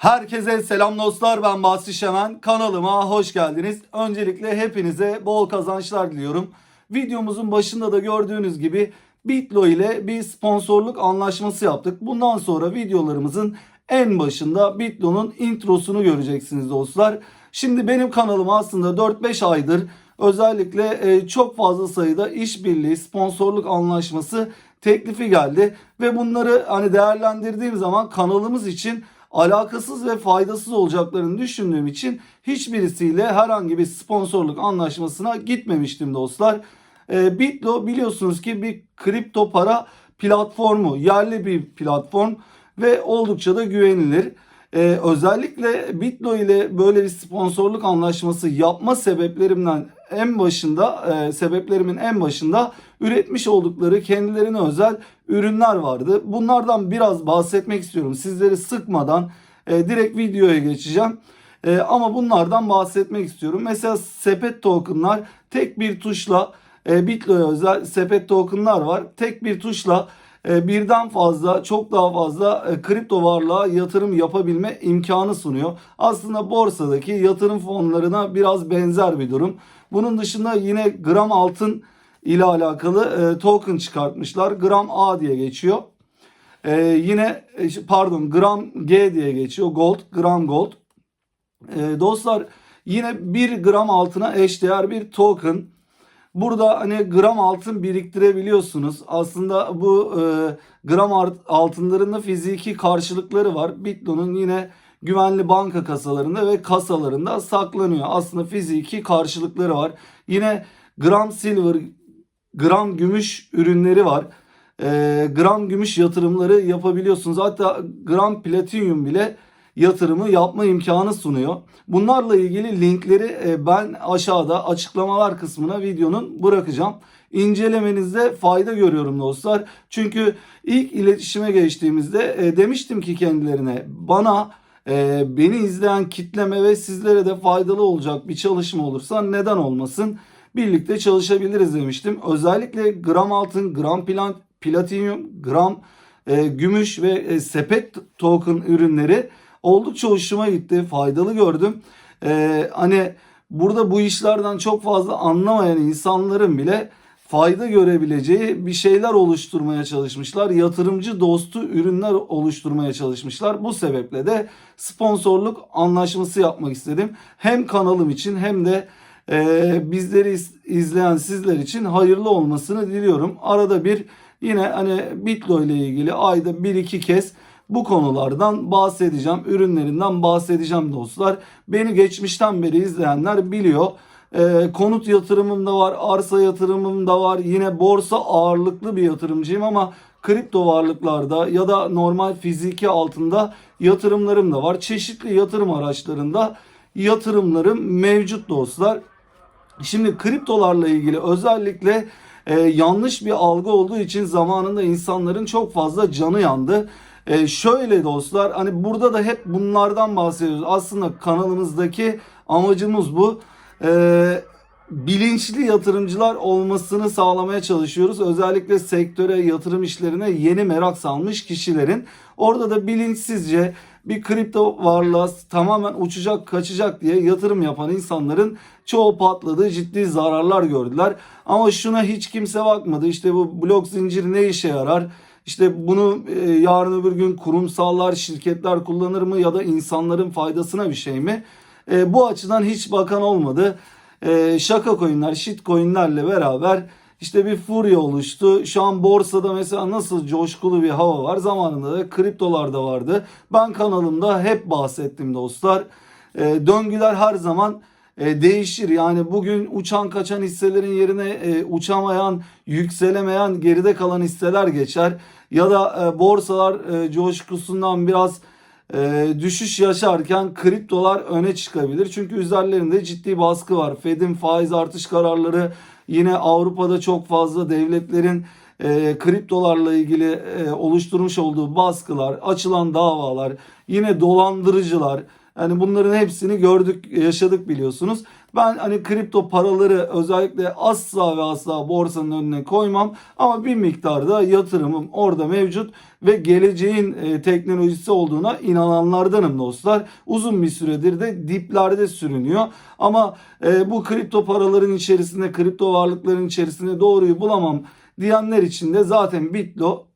Herkese selam dostlar ben Basri Şemen kanalıma hoş geldiniz. Öncelikle hepinize bol kazançlar diliyorum. Videomuzun başında da gördüğünüz gibi Bitlo ile bir sponsorluk anlaşması yaptık. Bundan sonra videolarımızın en başında Bitlo'nun introsunu göreceksiniz dostlar. Şimdi benim kanalım aslında 4-5 aydır özellikle e, çok fazla sayıda işbirliği, sponsorluk anlaşması teklifi geldi ve bunları hani değerlendirdiğim zaman kanalımız için alakasız ve faydasız olacaklarını düşündüğüm için hiçbirisiyle herhangi bir sponsorluk anlaşmasına gitmemiştim dostlar. E, Bitlo biliyorsunuz ki bir kripto para platformu, yerli bir platform ve oldukça da güvenilir. Ee, özellikle Bitlo ile böyle bir sponsorluk anlaşması yapma sebeplerimden en başında e, sebeplerimin en başında üretmiş oldukları kendilerine özel ürünler vardı. Bunlardan biraz bahsetmek istiyorum. Sizleri sıkmadan e, direkt videoya geçeceğim. E, ama bunlardan bahsetmek istiyorum. Mesela sepet tokenlar tek bir tuşla e, Bitlo'ya özel sepet tokenlar var. Tek bir tuşla birden fazla çok daha fazla e, kripto varlığa yatırım yapabilme imkanı sunuyor. Aslında borsadaki yatırım fonlarına biraz benzer bir durum. Bunun dışında yine gram altın ile alakalı e, token çıkartmışlar. Gram A diye geçiyor. E, yine e, pardon gram G diye geçiyor. Gold, gram gold. E, dostlar yine 1 gram altına eşdeğer bir token. Burada hani gram altın biriktirebiliyorsunuz. Aslında bu e, gram altınların da fiziki karşılıkları var. Bitlo'nun yine güvenli banka kasalarında ve kasalarında saklanıyor. Aslında fiziki karşılıkları var. Yine gram silver, gram gümüş ürünleri var. E, gram gümüş yatırımları yapabiliyorsunuz. Hatta gram platinyum bile yatırımı yapma imkanı sunuyor. Bunlarla ilgili linkleri e, ben aşağıda açıklamalar kısmına videonun bırakacağım. İncelemenizde fayda görüyorum dostlar. Çünkü ilk iletişime geçtiğimizde e, demiştim ki kendilerine bana e, beni izleyen kitleme ve sizlere de faydalı olacak bir çalışma olursa neden olmasın birlikte çalışabiliriz demiştim. Özellikle gram altın, gram plan, platinyum, gram e, gümüş ve e, sepet token ürünleri oldukça hoşuma gitti. Faydalı gördüm. Ee, hani burada bu işlerden çok fazla anlamayan insanların bile fayda görebileceği bir şeyler oluşturmaya çalışmışlar. Yatırımcı dostu ürünler oluşturmaya çalışmışlar. Bu sebeple de sponsorluk anlaşması yapmak istedim. Hem kanalım için hem de e, bizleri iz- izleyen sizler için hayırlı olmasını diliyorum. Arada bir yine hani Bitlo ile ilgili ayda 1-2 kez bu konulardan bahsedeceğim. Ürünlerinden bahsedeceğim dostlar. Beni geçmişten beri izleyenler biliyor. Ee, konut yatırımım da var, arsa yatırımım da var. Yine borsa ağırlıklı bir yatırımcıyım ama kripto varlıklarda ya da normal fiziki altında yatırımlarım da var. Çeşitli yatırım araçlarında yatırımlarım mevcut dostlar. Şimdi kriptolarla ilgili özellikle e, yanlış bir algı olduğu için zamanında insanların çok fazla canı yandı. E, şöyle dostlar hani burada da hep bunlardan bahsediyoruz. Aslında kanalımızdaki amacımız bu. E, bilinçli yatırımcılar olmasını sağlamaya çalışıyoruz. Özellikle sektöre, yatırım işlerine yeni merak salmış kişilerin. Orada da bilinçsizce bir kripto varlığa tamamen uçacak kaçacak diye yatırım yapan insanların çoğu patladı ciddi zararlar gördüler. Ama şuna hiç kimse bakmadı işte bu blok zinciri ne işe yarar? İşte bunu e, yarın öbür gün kurumsallar, şirketler kullanır mı ya da insanların faydasına bir şey mi? E, bu açıdan hiç bakan olmadı. E, şaka coinler, shit coinlerle beraber işte bir furya oluştu. Şu an borsada mesela nasıl coşkulu bir hava var. Zamanında da kriptolarda vardı. Ben kanalımda hep bahsettim dostlar. E, döngüler her zaman e, değişir. Yani bugün uçan kaçan hisselerin yerine e, uçamayan, yükselemeyen, geride kalan hisseler geçer. Ya da e, borsalar e, coşkusundan biraz e, düşüş yaşarken kriptolar öne çıkabilir. Çünkü üzerlerinde ciddi baskı var. Fed'in faiz artış kararları yine Avrupa'da çok fazla devletlerin e, kriptolarla ilgili e, oluşturmuş olduğu baskılar, açılan davalar, yine dolandırıcılar. Yani bunların hepsini gördük, yaşadık biliyorsunuz. Ben hani kripto paraları özellikle asla ve asla borsanın önüne koymam. Ama bir miktarda yatırımım orada mevcut. Ve geleceğin e, teknolojisi olduğuna inananlardanım dostlar. Uzun bir süredir de diplerde sürünüyor. Ama e, bu kripto paraların içerisinde, kripto varlıkların içerisinde doğruyu bulamam diyenler için de zaten Bitlo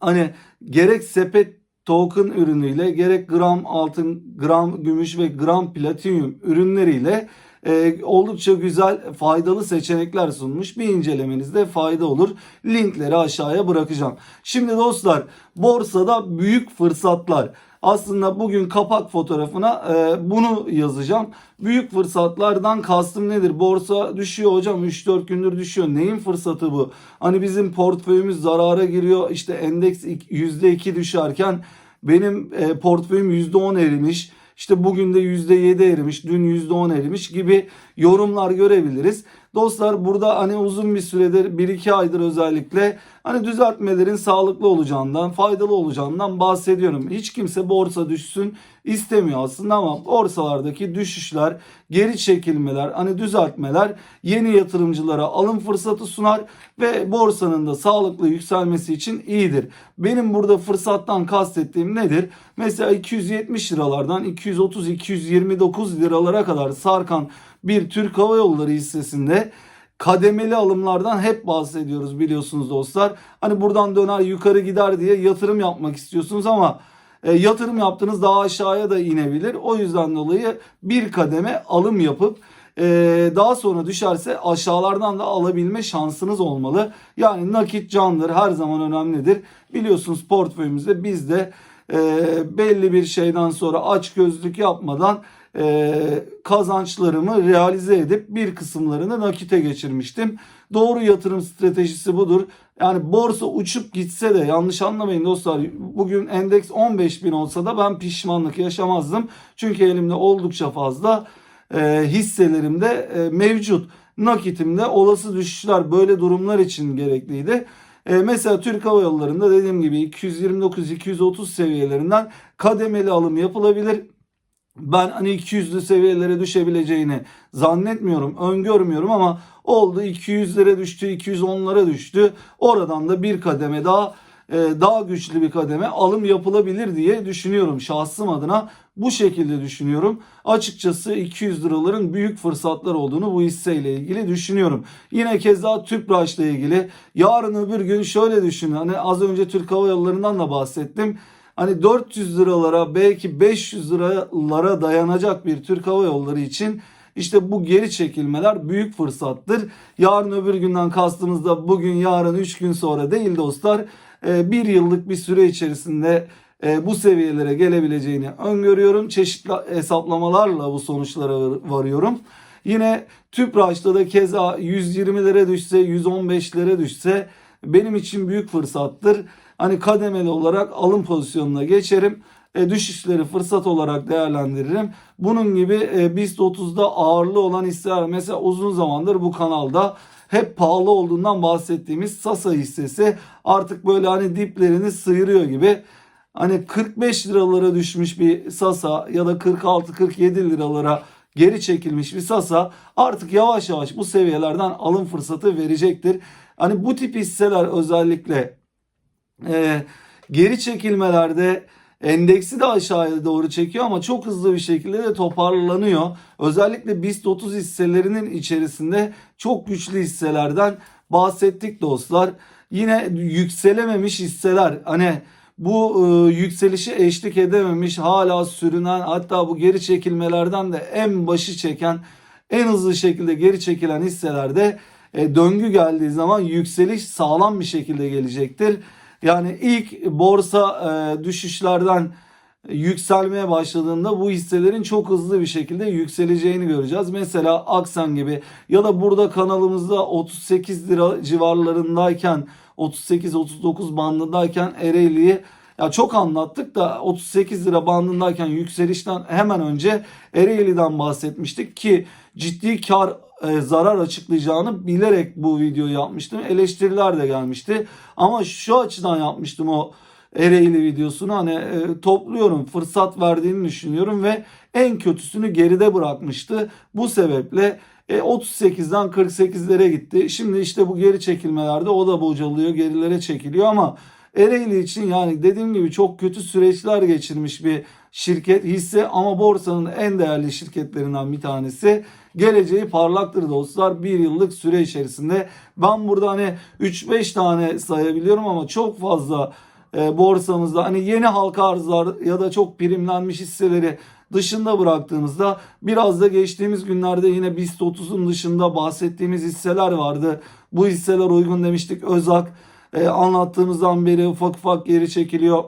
hani gerek sepet token ürünüyle gerek gram altın, gram gümüş ve gram platinyum ürünleriyle e, oldukça güzel faydalı seçenekler sunmuş. Bir incelemenizde fayda olur. Linkleri aşağıya bırakacağım. Şimdi dostlar borsada büyük fırsatlar. Aslında bugün kapak fotoğrafına e, bunu yazacağım. Büyük fırsatlardan kastım nedir? Borsa düşüyor hocam 3-4 gündür düşüyor. Neyin fırsatı bu? Hani bizim portföyümüz zarara giriyor. İşte endeks %2 düşerken benim e, portföyüm %10 erimiş. İşte bugün de %7 erimiş, dün %10 erimiş gibi yorumlar görebiliriz. Dostlar burada hani uzun bir süredir 1-2 aydır özellikle hani düzeltmelerin sağlıklı olacağından, faydalı olacağından bahsediyorum. Hiç kimse borsa düşsün istemiyor aslında ama borsalardaki düşüşler, geri çekilmeler, hani düzeltmeler yeni yatırımcılara alım fırsatı sunar ve borsanın da sağlıklı yükselmesi için iyidir. Benim burada fırsattan kastettiğim nedir? Mesela 270 liralardan 230-229 liralara kadar sarkan bir Türk Hava Yolları hissesinde kademeli alımlardan hep bahsediyoruz biliyorsunuz dostlar. Hani buradan döner yukarı gider diye yatırım yapmak istiyorsunuz ama e, yatırım yaptığınız daha aşağıya da inebilir. O yüzden dolayı bir kademe alım yapıp e, daha sonra düşerse aşağılardan da alabilme şansınız olmalı. Yani nakit candır her zaman önemlidir. Biliyorsunuz portföyümüzde biz de e, belli bir şeyden sonra aç gözlük yapmadan e, kazançlarımı realize edip bir kısımlarını nakite geçirmiştim. Doğru yatırım stratejisi budur. Yani borsa uçup gitse de yanlış anlamayın dostlar. Bugün endeks 15 bin olsa da ben pişmanlık yaşamazdım. Çünkü elimde oldukça fazla e, hisselerim de e, mevcut. Nakitimde olası düşüşler böyle durumlar için gerekliydi. E, mesela Türk Hava Yolları'nda dediğim gibi 229-230 seviyelerinden kademeli alım yapılabilir. Ben hani 200'lü seviyelere düşebileceğini zannetmiyorum, öngörmüyorum ama oldu 200'lere düştü, 210'lara düştü. Oradan da bir kademe daha e, daha güçlü bir kademe alım yapılabilir diye düşünüyorum. Şahsım adına bu şekilde düşünüyorum. Açıkçası 200 liraların büyük fırsatlar olduğunu bu hisseyle ilgili düşünüyorum. Yine keza Tüpraş ile ilgili yarın öbür gün şöyle düşünün. Hani az önce Türk Hava Yolları'ndan da bahsettim. Hani 400 liralara belki 500 liralara dayanacak bir Türk Hava Yolları için işte bu geri çekilmeler büyük fırsattır. Yarın öbür günden kastımızda bugün yarın 3 gün sonra değil dostlar. Ee, bir yıllık bir süre içerisinde e, bu seviyelere gelebileceğini öngörüyorum. Çeşitli hesaplamalarla bu sonuçlara varıyorum. Yine Tüpraş'ta da keza 120'lere düşse 115'lere düşse benim için büyük fırsattır. Hani kademeli olarak alım pozisyonuna geçerim. E, düşüşleri fırsat olarak değerlendiririm. Bunun gibi e, BIST 30'da ağırlığı olan hisseler mesela uzun zamandır bu kanalda hep pahalı olduğundan bahsettiğimiz Sasa hissesi artık böyle hani diplerini sıyırıyor gibi. Hani 45 liralara düşmüş bir Sasa ya da 46-47 liralara geri çekilmiş bir Sasa artık yavaş yavaş bu seviyelerden alım fırsatı verecektir. Hani bu tip hisseler özellikle e, geri çekilmelerde endeksi de aşağıya doğru çekiyor ama çok hızlı bir şekilde de toparlanıyor. Özellikle BIST 30 hisselerinin içerisinde çok güçlü hisselerden bahsettik dostlar. Yine yükselememiş hisseler hani bu e, yükselişi eşlik edememiş hala sürünen hatta bu geri çekilmelerden de en başı çeken en hızlı şekilde geri çekilen hisselerde e, döngü geldiği zaman yükseliş sağlam bir şekilde gelecektir. Yani ilk borsa e, düşüşlerden yükselmeye başladığında bu hisselerin çok hızlı bir şekilde yükseleceğini göreceğiz. Mesela Aksan gibi ya da burada kanalımızda 38 lira civarlarındayken 38-39 bandındayken Ereğli'yi ya çok anlattık da 38 lira bandındayken yükselişten hemen önce Ereğli'den bahsetmiştik ki ciddi kar e, zarar açıklayacağını bilerek bu videoyu yapmıştım. Eleştiriler de gelmişti. Ama şu açıdan yapmıştım o Ereğli videosunu hani e, topluyorum. Fırsat verdiğini düşünüyorum ve en kötüsünü geride bırakmıştı. Bu sebeple e, 38'den 48'lere gitti. Şimdi işte bu geri çekilmelerde o da bocalıyor, gerilere çekiliyor ama Ereğli için yani dediğim gibi çok kötü süreçler geçirmiş bir şirket hisse ama borsanın en değerli şirketlerinden bir tanesi. Geleceği parlaktır dostlar. Bir yıllık süre içerisinde ben burada hani 3-5 tane sayabiliyorum ama çok fazla e, borsamızda hani yeni halka arzlar ya da çok primlenmiş hisseleri dışında bıraktığımızda biraz da geçtiğimiz günlerde yine BIST 30'un dışında bahsettiğimiz hisseler vardı. Bu hisseler uygun demiştik. Özak e, anlattığımızdan beri ufak ufak geri çekiliyor.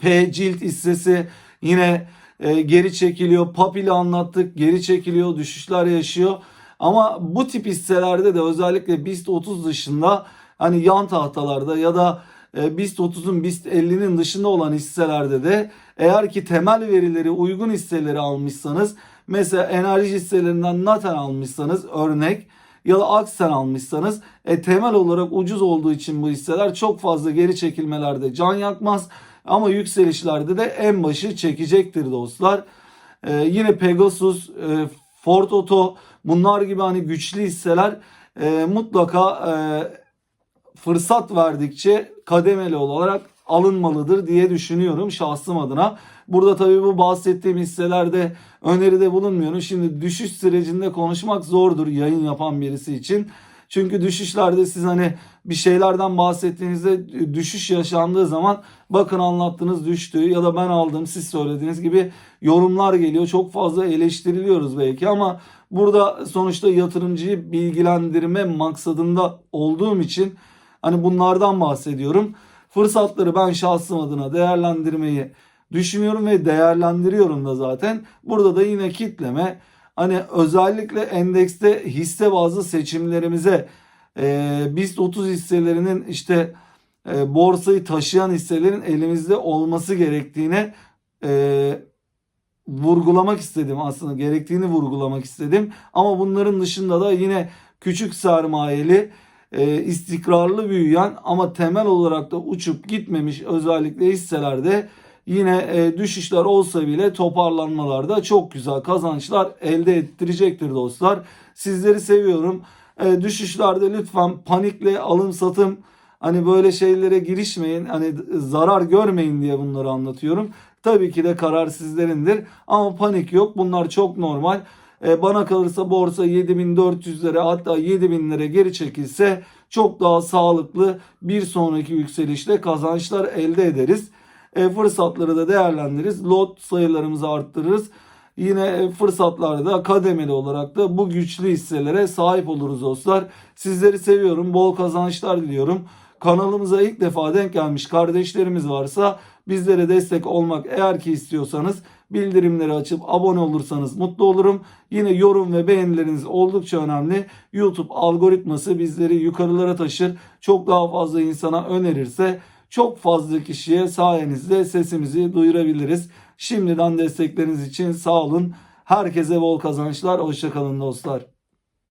P cilt hissesi yine e, geri çekiliyor. Papil'i anlattık geri çekiliyor. Düşüşler yaşıyor. Ama bu tip hisselerde de özellikle BIST 30 dışında hani yan tahtalarda ya da e, BIST 30'un BIST 50'nin dışında olan hisselerde de eğer ki temel verileri uygun hisseleri almışsanız mesela enerji hisselerinden Naten almışsanız örnek ya da Aksen almışsanız e, temel olarak ucuz olduğu için bu hisseler çok fazla geri çekilmelerde can yakmaz ama yükselişlerde de en başı çekecektir dostlar. E, yine Pegasus, e, Ford Auto bunlar gibi hani güçlü hisseler e, mutlaka e, fırsat verdikçe kademeli olarak alınmalıdır diye düşünüyorum şahsım adına. Burada tabii bu bahsettiğim hisselerde öneride bulunmuyorum. Şimdi düşüş sürecinde konuşmak zordur yayın yapan birisi için. Çünkü düşüşlerde siz hani bir şeylerden bahsettiğinizde düşüş yaşandığı zaman bakın anlattığınız düştü ya da ben aldım siz söylediğiniz gibi yorumlar geliyor. Çok fazla eleştiriliyoruz belki ama burada sonuçta yatırımcıyı bilgilendirme maksadında olduğum için hani bunlardan bahsediyorum. Fırsatları ben şahsım adına değerlendirmeyi düşünüyorum ve değerlendiriyorum da zaten. Burada da yine kitleme hani özellikle endekste hisse bazlı seçimlerimize e, BIST 30 hisselerinin işte e, borsayı taşıyan hisselerin elimizde olması gerektiğine e, vurgulamak istedim aslında gerektiğini vurgulamak istedim. Ama bunların dışında da yine küçük sermayeli e, istikrarlı büyüyen ama temel olarak da uçup gitmemiş özellikle hisselerde yine e, düşüşler olsa bile toparlanmalarda çok güzel kazançlar elde ettirecektir dostlar. Sizleri seviyorum. E, düşüşlerde lütfen panikle alım satım hani böyle şeylere girişmeyin. Hani zarar görmeyin diye bunları anlatıyorum. Tabii ki de karar sizlerindir ama panik yok. Bunlar çok normal. E, bana kalırsa borsa 7400'lere hatta 7000'lere geri çekilse çok daha sağlıklı bir sonraki yükselişle kazançlar elde ederiz. E, fırsatları da değerlendiririz. Lot sayılarımızı arttırırız. Yine e, fırsatlarda da kademeli olarak da bu güçlü hisselere sahip oluruz dostlar. Sizleri seviyorum. Bol kazançlar diliyorum. Kanalımıza ilk defa denk gelmiş kardeşlerimiz varsa bizlere destek olmak eğer ki istiyorsanız bildirimleri açıp abone olursanız mutlu olurum. Yine yorum ve beğenileriniz oldukça önemli. YouTube algoritması bizleri yukarılara taşır. Çok daha fazla insana önerirse çok fazla kişiye sayenizde sesimizi duyurabiliriz. Şimdiden destekleriniz için sağ olun. Herkese bol kazançlar. Hoşçakalın dostlar.